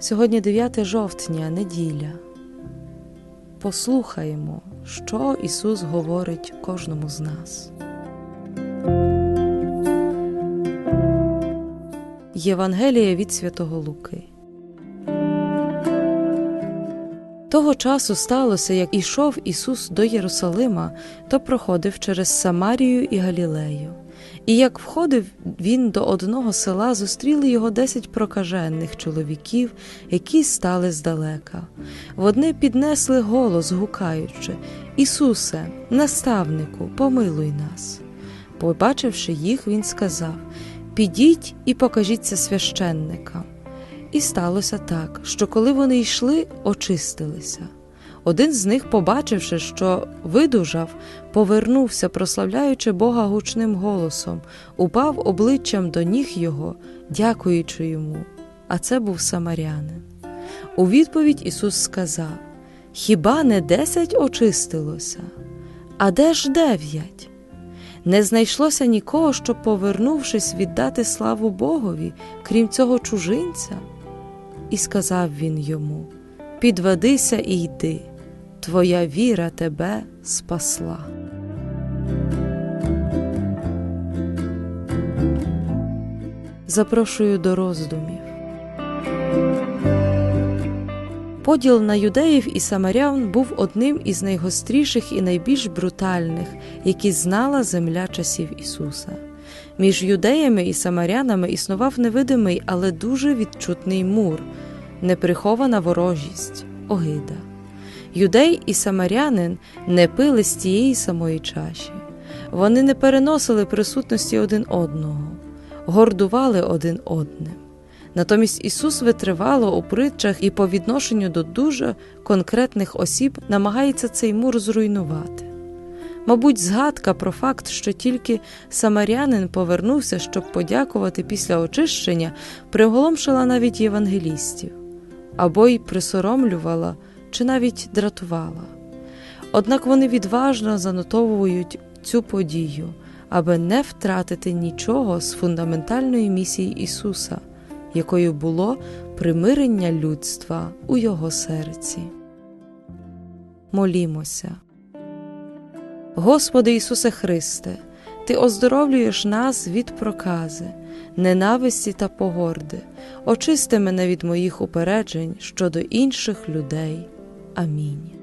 Сьогодні 9 жовтня, неділя. Послухаємо, що Ісус говорить кожному з нас. Євангелія від Святого Луки. Того часу сталося, як ішов Ісус до Єрусалима, то проходив через Самарію і Галілею. І як входив він до одного села, зустріли його десять прокажених чоловіків, які стали здалека. Вони піднесли голос, гукаючи Ісусе, наставнику, помилуй нас. Побачивши їх, він сказав Підіть і покажіться священникам. І сталося так, що коли вони йшли, очистилися. Один з них, побачивши, що видужав, повернувся, прославляючи Бога гучним голосом, упав обличчям до ніг його, дякуючи йому. А це був самарянин. У відповідь Ісус сказав: Хіба не десять очистилося? А де ж дев'ять? Не знайшлося нікого, щоб, повернувшись, віддати славу Богові, крім цього чужинця. І сказав він йому: Підведися і йди, твоя віра тебе спасла. Запрошую до роздумів. Поділ на юдеїв і самарян був одним із найгостріших і найбільш брутальних, які знала земля часів Ісуса. Між юдеями і самарянами існував невидимий, але дуже відчутний мур, неприхована ворожість, огида. Юдей і самарянин не пили з тієї самої чаші, вони не переносили присутності один одного, гордували один одним. Натомість Ісус витривало у притчах і по відношенню до дуже конкретних осіб намагається цей мур зруйнувати. Мабуть, згадка про факт, що тільки самарянин повернувся, щоб подякувати після очищення, приголомшила навіть євангелістів або й присоромлювала чи навіть дратувала. Однак вони відважно занотовують цю подію, аби не втратити нічого з фундаментальної місії Ісуса, якою було примирення людства у Його серці. Молімося. Господи Ісусе Христе, Ти оздоровлюєш нас від прокази, ненависті та погорди, очисти мене від моїх упереджень щодо інших людей. a minha.